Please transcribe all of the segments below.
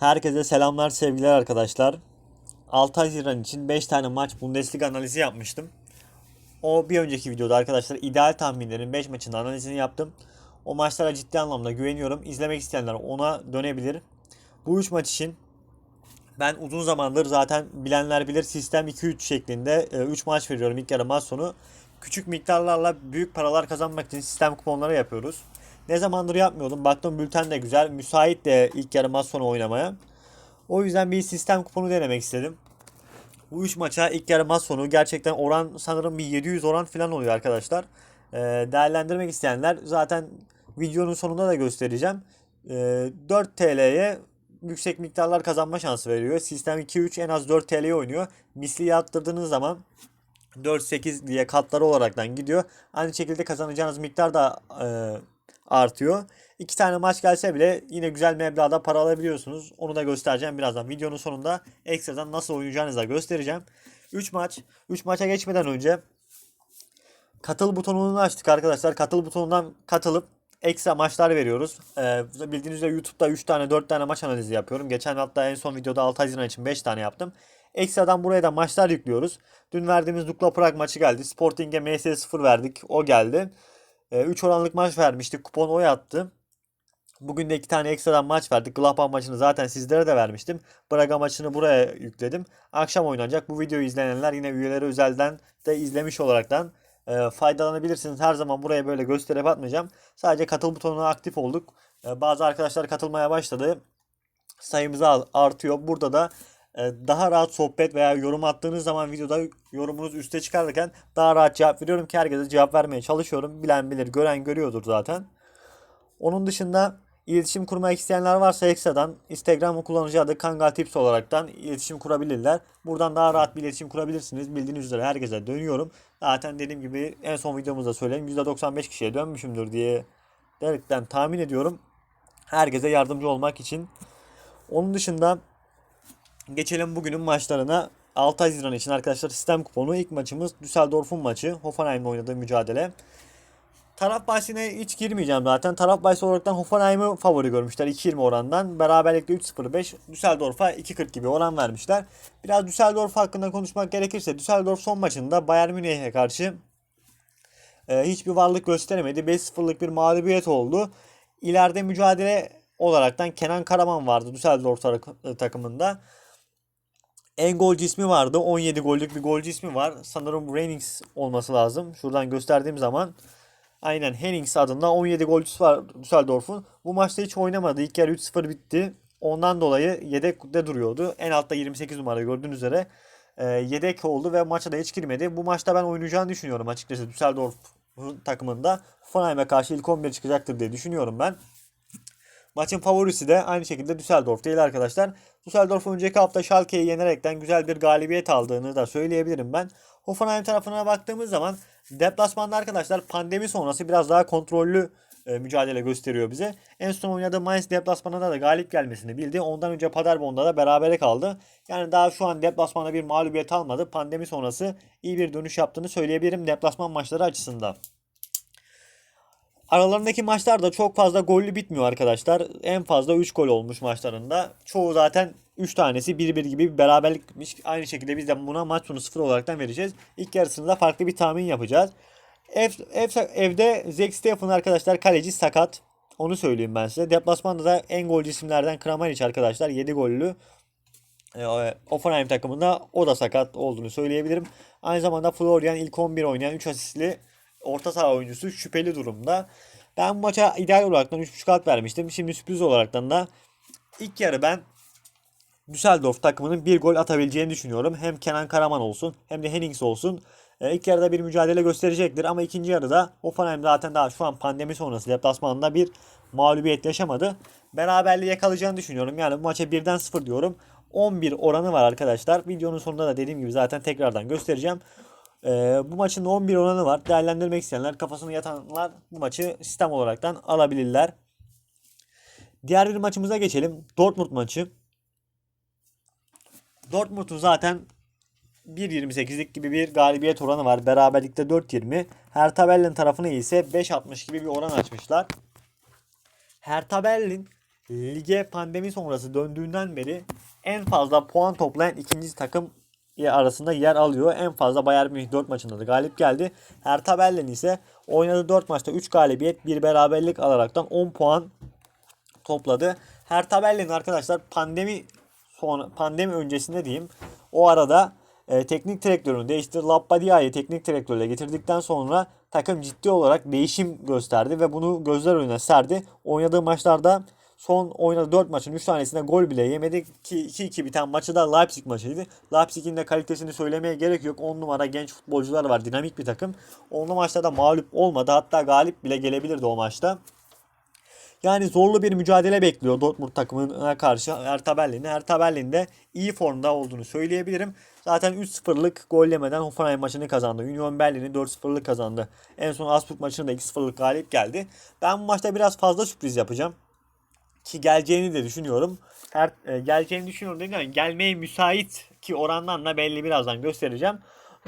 Herkese selamlar sevgiler arkadaşlar. 6 Haziran için 5 tane maç Bundesliga analizi yapmıştım. O bir önceki videoda arkadaşlar ideal tahminlerin 5 maçın analizini yaptım. O maçlara ciddi anlamda güveniyorum. İzlemek isteyenler ona dönebilir. Bu 3 maç için ben uzun zamandır zaten bilenler bilir sistem 2-3 şeklinde 3 maç veriyorum ilk yarı maç sonu. Küçük miktarlarla büyük paralar kazanmak için sistem kuponları yapıyoruz. Ne zamandır yapmıyordum. Baktım bülten de güzel. Müsait de ilk yarı maç sonu oynamaya. O yüzden bir sistem kuponu denemek istedim. Bu 3 maça ilk yarı maç sonu gerçekten oran sanırım bir 700 oran falan oluyor arkadaşlar. Ee, değerlendirmek isteyenler zaten videonun sonunda da göstereceğim. Ee, 4 TL'ye yüksek miktarlar kazanma şansı veriyor. Sistem 2-3 en az 4 TL'ye oynuyor. Misliye attırdığınız zaman 4-8 diye katları olaraktan gidiyor. Aynı şekilde kazanacağınız miktar da e, artıyor. İki tane maç gelse bile yine güzel meblağda para alabiliyorsunuz. Onu da göstereceğim birazdan. Videonun sonunda ekstradan nasıl oynayacağınızı da göstereceğim. 3 maç. 3 maça geçmeden önce katıl butonunu açtık arkadaşlar. Katıl butonundan katılıp ekstra maçlar veriyoruz. Ee, bildiğiniz üzere YouTube'da 3 tane 4 tane maç analizi yapıyorum. Geçen hatta en son videoda 6 Haziran için 5 tane yaptım. Ekstradan buraya da maçlar yüklüyoruz. Dün verdiğimiz Dukla Prag maçı geldi. Sporting'e MS0 verdik. O geldi. 3 oranlık maç vermiştik. Kupon o yattı. Bugün de iki tane ekstradan maç verdik. Glapan maçını zaten sizlere de vermiştim. Braga maçını buraya yükledim. Akşam oynanacak. Bu videoyu izleyenler yine üyeleri özelden de izlemiş olaraktan e, faydalanabilirsiniz. Her zaman buraya böyle gösterip atmayacağım. Sadece katıl butonuna aktif olduk. E, bazı arkadaşlar katılmaya başladı. Sayımız artıyor. Burada da daha rahat sohbet veya yorum attığınız zaman videoda yorumunuz üste çıkarken daha rahat cevap veriyorum ki herkese cevap vermeye çalışıyorum. Bilen bilir, gören görüyordur zaten. Onun dışında iletişim kurmak isteyenler varsa ekstradan Instagram kullanıcı adı Kangal Tips olaraktan iletişim kurabilirler. Buradan daha rahat bir iletişim kurabilirsiniz. Bildiğiniz üzere herkese dönüyorum. Zaten dediğim gibi en son videomuzda söyleyeyim %95 kişiye dönmüşümdür diye derekten tahmin ediyorum. Herkese yardımcı olmak için. Onun dışında Geçelim bugünün maçlarına. 6 Haziran için arkadaşlar sistem kuponu. ilk maçımız Düsseldorf'un maçı. Hoffenheim'le oynadığı mücadele. Taraf bahsine hiç girmeyeceğim zaten. Taraf bahsi olaraktan Hoffenheim'i favori görmüşler 2.20 orandan. Beraberlikte 3.05. Düsseldorf'a 2.40 gibi oran vermişler. Biraz Düsseldorf hakkında konuşmak gerekirse Düsseldorf son maçında Bayern Münih'e karşı e, hiçbir varlık gösteremedi. 5-0'lık bir mağlubiyet oldu. İleride mücadele olaraktan Kenan Karaman vardı Düsseldorf takımında. En golcü ismi vardı. 17 gollük bir golcü ismi var. Sanırım Rennings olması lazım. Şuradan gösterdiğim zaman aynen Hennings adında 17 golcüsü var Düsseldorf'un. Bu maçta hiç oynamadı. İlk yarı 3-0 bitti. Ondan dolayı yedekte duruyordu. En altta 28 numara gördüğünüz üzere e, yedek oldu ve maça da hiç girmedi. Bu maçta ben oynayacağını düşünüyorum açıkçası Düsseldorf takımında. Hoffenheim'e karşı ilk 11 çıkacaktır diye düşünüyorum ben. Maçın favorisi de aynı şekilde Düsseldorf değil arkadaşlar. Düsseldorf önceki hafta Schalke'yi yenerekten güzel bir galibiyet aldığını da söyleyebilirim ben. Hoffenheim tarafına baktığımız zaman deplasmanda arkadaşlar pandemi sonrası biraz daha kontrollü e, mücadele gösteriyor bize. En son oynadığı Mainz deplasmanında da galip gelmesini bildi. Ondan önce Paderborn'da da berabere kaldı. Yani daha şu an deplasmanda bir mağlubiyet almadı. Pandemi sonrası iyi bir dönüş yaptığını söyleyebilirim deplasman maçları açısından. Aralarındaki maçlar da çok fazla gollü bitmiyor arkadaşlar. En fazla 3 gol olmuş maçlarında. Çoğu zaten 3 tanesi 1-1 gibi bir beraberlik bitmiş. Aynı şekilde biz de buna maç sonu 0 olaraktan vereceğiz. İlk yarısında farklı bir tahmin yapacağız. Ev, ev, evde Zek Stefan arkadaşlar kaleci sakat. Onu söyleyeyim ben size. Deplasmanda da en golcü isimlerden Kramaric arkadaşlar 7 gollü. E, Offenheim takımında o da sakat olduğunu söyleyebilirim. Aynı zamanda Florian ilk 11 oynayan 3 asistli orta saha oyuncusu şüpheli durumda. Ben bu maça ideal olaraktan 3.5 alt vermiştim. Şimdi sürpriz olaraktan da ilk yarı ben Düsseldorf takımının bir gol atabileceğini düşünüyorum. Hem Kenan Karaman olsun hem de Hennings olsun. E, ilk yarıda bir mücadele gösterecektir ama ikinci yarıda Hoffenheim zaten daha şu an pandemi sonrası deplasmanında bir mağlubiyet yaşamadı. Beraberliği yakalayacağını düşünüyorum. Yani bu maça birden 0 diyorum. 11 oranı var arkadaşlar. Videonun sonunda da dediğim gibi zaten tekrardan göstereceğim. Ee, bu maçın 11 oranı var. Değerlendirmek isteyenler, kafasını yatanlar bu maçı sistem olaraktan alabilirler. Diğer bir maçımıza geçelim. Dortmund maçı. Dortmund'un zaten 1.28'lik gibi bir galibiyet oranı var. Beraberlikte 4.20. Hertha Berlin tarafına ise 5.60 gibi bir oran açmışlar. Hertha Berlin lige pandemi sonrası döndüğünden beri en fazla puan toplayan ikinci takım arasında yer alıyor. En fazla Bayern Münih 4 maçında da galip geldi. Hertha Berlin ise oynadığı 4 maçta 3 galibiyet, 1 beraberlik alaraktan 10 puan topladı. Hertha Berlin arkadaşlar pandemi sonra pandemi öncesinde diyeyim. O arada e, teknik direktörünü değiştirdi. Lappadia'yı teknik direktörle getirdikten sonra takım ciddi olarak değişim gösterdi ve bunu gözler önüne serdi. Oynadığı maçlarda son oynadığı 4 maçın 3 tanesinde gol bile yemedi ki 2-2 biten maçı da Leipzig maçıydı. Leipzig'in de kalitesini söylemeye gerek yok. 10 numara genç futbolcular var. Dinamik bir takım. Onlu maçlarda mağlup olmadı. Hatta galip bile gelebilirdi o maçta. Yani zorlu bir mücadele bekliyor Dortmund takımına karşı Hertha Berlin'i. Hertha Berlin'de iyi formda olduğunu söyleyebilirim. Zaten 3-0'lık gol yemeden Hoffenheim maçını kazandı. Union Berlin'i 4-0'lık kazandı. En son Augsburg maçında 2-0'lık galip geldi. Ben bu maçta biraz fazla sürpriz yapacağım. Ki geleceğini de düşünüyorum. Her, e, geleceğini düşünüyorum dedim yani gelmeye müsait ki orandan da belli birazdan göstereceğim.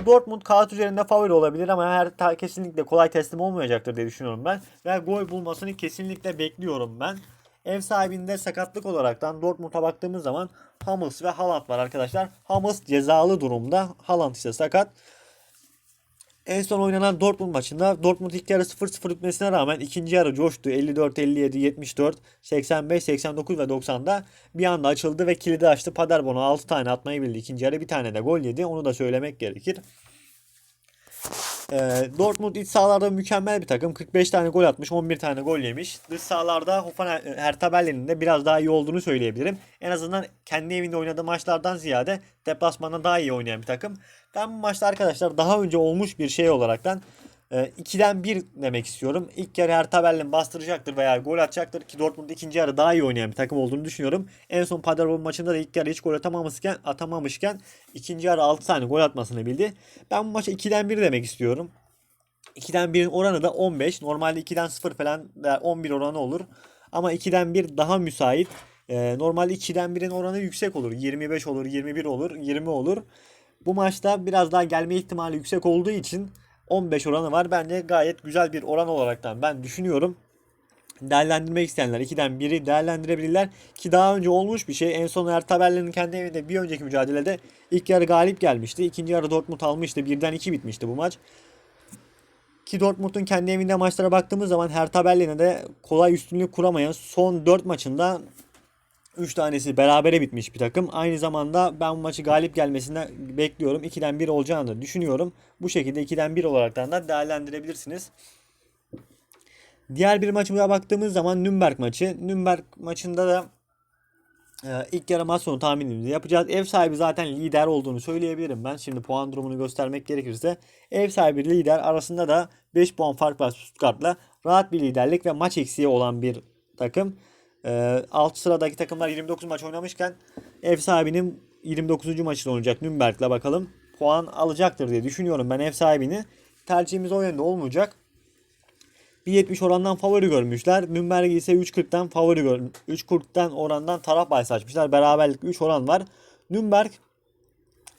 Dortmund kağıt üzerinde favori olabilir ama her ta, kesinlikle kolay teslim olmayacaktır diye düşünüyorum ben. Ve gol bulmasını kesinlikle bekliyorum ben. Ev sahibinde sakatlık olaraktan Dortmund'a baktığımız zaman Hummels ve Haaland var arkadaşlar. Hummels cezalı durumda. Haaland ise sakat. En son oynanan Dortmund maçında Dortmund ilk yarı 0-0 bitmesine rağmen ikinci yarı coştu. 54, 57, 74, 85, 89 ve 90'da bir anda açıldı ve kilidi açtı. Paderborn'a 6 tane atmayı bildi. İkinci yarı bir tane de gol yedi. Onu da söylemek gerekir. E, Dortmund iç sahalarda mükemmel bir takım. 45 tane gol atmış, 11 tane gol yemiş. Dış sahalarda Hoffenheim, Hertha de biraz daha iyi olduğunu söyleyebilirim. En azından kendi evinde oynadığı maçlardan ziyade deplasmanda daha iyi oynayan bir takım. Ben bu maçta arkadaşlar daha önce olmuş bir şey olaraktan 2'den 1 demek istiyorum. İlk yarı Hertha Berlin bastıracaktır veya gol atacaktır ki Dortmund ikinci yarı daha iyi oynayan bir takım olduğunu düşünüyorum. En son Paderborn maçında da ilk yarı hiç gol atamamışken, atamamışken ikinci yarı 6 tane gol atmasını bildi. Ben bu maça 2'den 1 demek istiyorum. 2'den 1'in oranı da 15. Normalde 2'den 0 falan 11 oranı olur. Ama 2'den 1 daha müsait. Ee, normalde 2'den 1'in oranı yüksek olur. 25 olur, 21 olur, 20 olur. Bu maçta biraz daha gelme ihtimali yüksek olduğu için 15 oranı var. Bence gayet güzel bir oran olaraktan ben düşünüyorum. Değerlendirmek isteyenler 2'den 1'i değerlendirebilirler. Ki daha önce olmuş bir şey. En son Hertha Berlin'in kendi evinde bir önceki mücadelede ilk yarı galip gelmişti. İkinci yarı Dortmund almıştı. Birden 2 bitmişti bu maç. Ki Dortmund'un kendi evinde maçlara baktığımız zaman Hertha Berlin'e de kolay üstünlük kuramayan son 4 maçında 3 tanesi berabere bitmiş bir takım. Aynı zamanda ben bu maçı galip gelmesini bekliyorum. 2'den 1 olacağını düşünüyorum. Bu şekilde 2'den 1 olaraktan da değerlendirebilirsiniz. Diğer bir maçımıza baktığımız zaman Nürnberg maçı. Nürnberg maçında da e, ilk yarı maç sonu tahminimizi yapacağız. Ev sahibi zaten lider olduğunu söyleyebilirim ben. Şimdi puan durumunu göstermek gerekirse. Ev sahibi lider arasında da 5 puan fark var Stuttgart'la. Rahat bir liderlik ve maç eksiği olan bir takım. E, alt sıradaki takımlar 29 maç oynamışken ev sahibinin 29. maçı oynayacak Nürnberg'le bakalım. Puan alacaktır diye düşünüyorum ben ev sahibini. Tercihimiz o yönde olmayacak. 1.70 orandan favori görmüşler. Nürnberg ise 3.40'tan favori gör 3.40'tan orandan taraf bahis açmışlar. Beraberlik 3 oran var. Nürnberg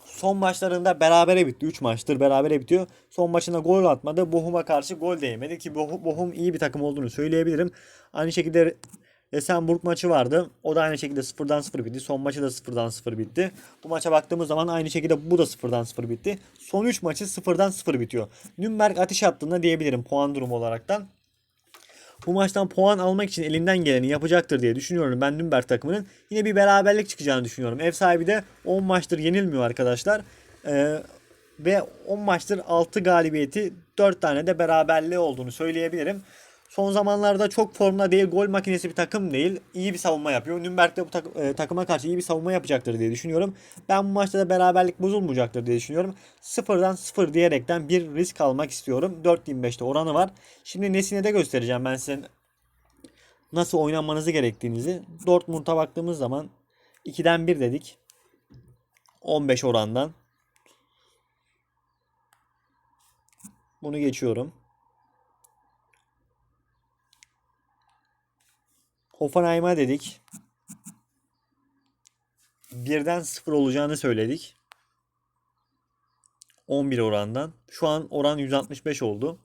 son maçlarında berabere bitti. 3 maçtır berabere bitiyor. Son maçında gol atmadı. Bochum'a karşı gol değmedi ki Bochum iyi bir takım olduğunu söyleyebilirim. Aynı şekilde Esenburg maçı vardı. O da aynı şekilde 0'dan 0 bitti. Son maçı da 0'dan 0 bitti. Bu maça baktığımız zaman aynı şekilde bu da 0'dan 0 bitti. Son 3 maçı 0'dan 0 bitiyor. Nürnberg ateş attığında diyebilirim puan durumu olaraktan. Bu maçtan puan almak için elinden geleni yapacaktır diye düşünüyorum ben Nürnberg takımının. Yine bir beraberlik çıkacağını düşünüyorum. Ev sahibi de 10 maçtır yenilmiyor arkadaşlar. Ee, ve 10 maçtır 6 galibiyeti 4 tane de beraberliği olduğunu söyleyebilirim. Son zamanlarda çok formda değil, gol makinesi bir takım değil. İyi bir savunma yapıyor. Nürnberg de bu tak- e, takıma karşı iyi bir savunma yapacaktır diye düşünüyorum. Ben bu maçta da beraberlik bozulmayacaktır diye düşünüyorum. Sıfırdan sıfır diyerekten bir risk almak istiyorum. 4.25'te oranı var. Şimdi Nesine de göstereceğim ben size nasıl oynanmanızı gerektiğinizi. Dortmund'a baktığımız zaman 2'den 1 dedik. 15 orandan. Bunu geçiyorum. Hoffenheim'a dedik. Birden sıfır olacağını söyledik. 11 orandan. Şu an oran 165 oldu.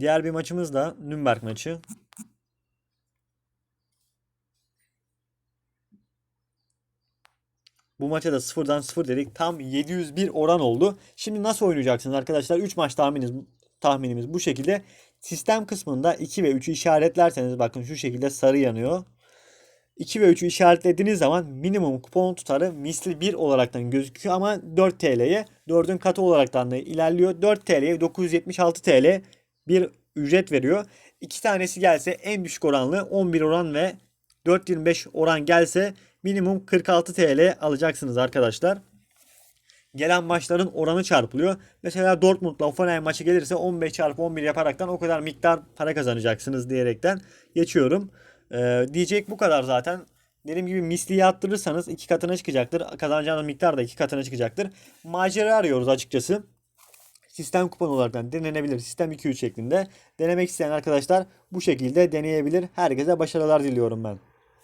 Diğer bir maçımız da Nürnberg maçı. Bu maça da 0'dan 0 dedik. Tam 701 oran oldu. Şimdi nasıl oynayacaksınız arkadaşlar? 3 maç tahminimiz, tahminimiz bu şekilde. Sistem kısmında 2 ve 3'ü işaretlerseniz bakın şu şekilde sarı yanıyor. 2 ve 3'ü işaretlediğiniz zaman minimum kupon tutarı misli 1 olaraktan gözüküyor ama 4 TL'ye 4'ün katı olaraktan da ilerliyor. 4 TL'ye 976 TL bir ücret veriyor. İki tanesi gelse en düşük oranlı 11 oran ve 4.25 oran gelse minimum 46 TL alacaksınız arkadaşlar. Gelen maçların oranı çarpılıyor. Mesela Dortmund'la Hoffenheim maçı gelirse 15 çarpı 11 yaparaktan o kadar miktar para kazanacaksınız diyerekten geçiyorum. Ee, diyecek bu kadar zaten. Dediğim gibi misliyi attırırsanız iki katına çıkacaktır. Kazanacağınız miktar da iki katına çıkacaktır. Macera arıyoruz açıkçası. Sistem kupon olarak denenebilir. Sistem 2-3 şeklinde. Denemek isteyen arkadaşlar bu şekilde deneyebilir. Herkese başarılar diliyorum ben.